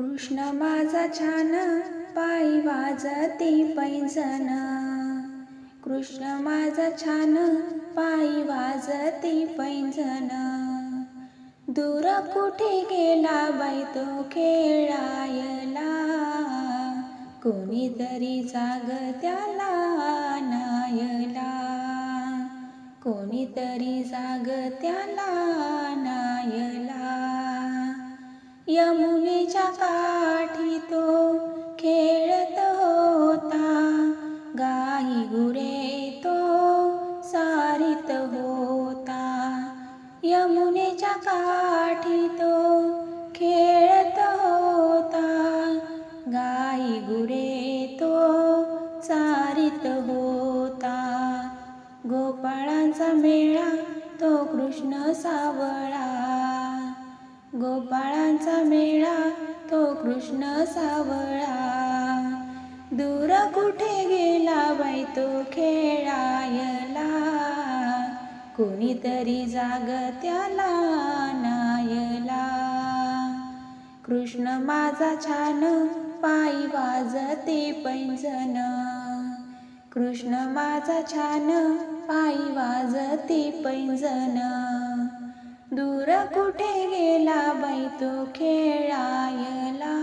कृष्ण माझा छान पायी वाजते पैंजण. कृष्ण माझा छान पायी वाजते पैंजण. दूर कुठे गेला बाई तो खेळायला? कोणीतरी जाग त्याला नायला. कोणीतरी जाग त्याला यमुनेच्या काठी तो खेळत होता. गाई गुरे तो सारित होता. यमुनेच्या काठी तो खेळत होता. गाई गुरे तो सारित होता. गोपाळांचा मेळा तो कृष्ण सावळा गोपाळांचा मेळा तो कृष्ण सावळा. दूर कुठे गेला बाई तो खेळायला? कोणीतरी जाग त्याला नायला. कृष्ण माझा छान पायी वाजते पैंजण. कृष्ण माझा छान पायी वाजते पैंजण. दूर कुठे गे बाई तो खेळायला.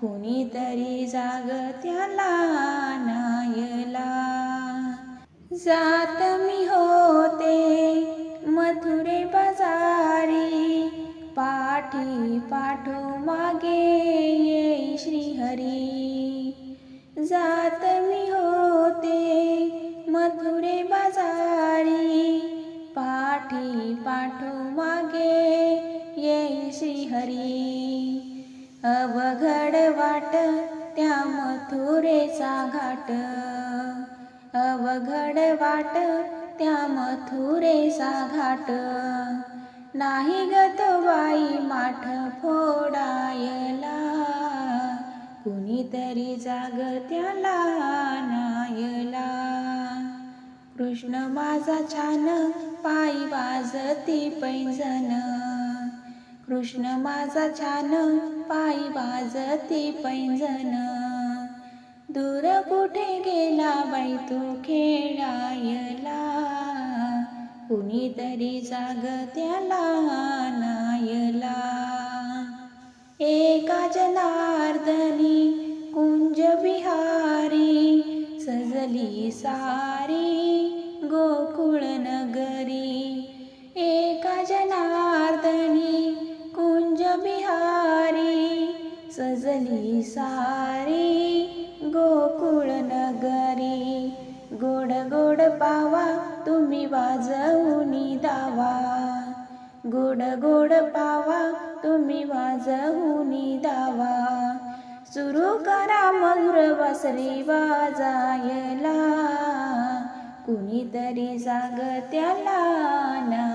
कुणीतरी जाग त्याला नायला जात मी होते मथुरे बाजारी. पाठी पाठो मागे ये श्रीहरी. जात मी होते मथुरे बाजारी. पाठी पाठो मागे ये श्रीहरी. अवघड वाट त्या मथुरेचा घाट. अवघड वाट त्या मथुरेचा घाट. नाही गत बाई माठ फोडायला. कुणीतरी जाग त्याला नायला. कृष्ण माझा छान पायी वाजती पैंजण. कृष्ण माझा छान पायी वाजती पैंजन दूर कुठे गेला बाई तू खेळायला? कुणीतरी जाग त्याला नायला एका जनार्दनी कुंज बिहारी सजली सारी सजली सारी गोकुळ नगरी. गोड गोड पावा तुम्ही वाजवूनी दावा. गोड गोड पावा तुम्ही वाजवूनी दावा. सुरू करा मधुर वासरी वाजायला. कुणीतरी जाग त्याला ना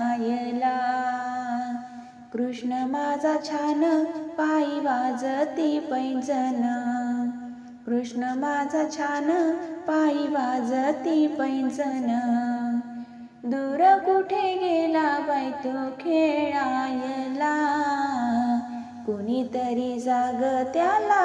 कृष्ण माझा छान पायी वाजती पैंजण. कृष्ण माझा छान पायी वाजते पैंजण. दूर कुठे गेला बाय तो खेळायला? कुणीतरी जाग त्याला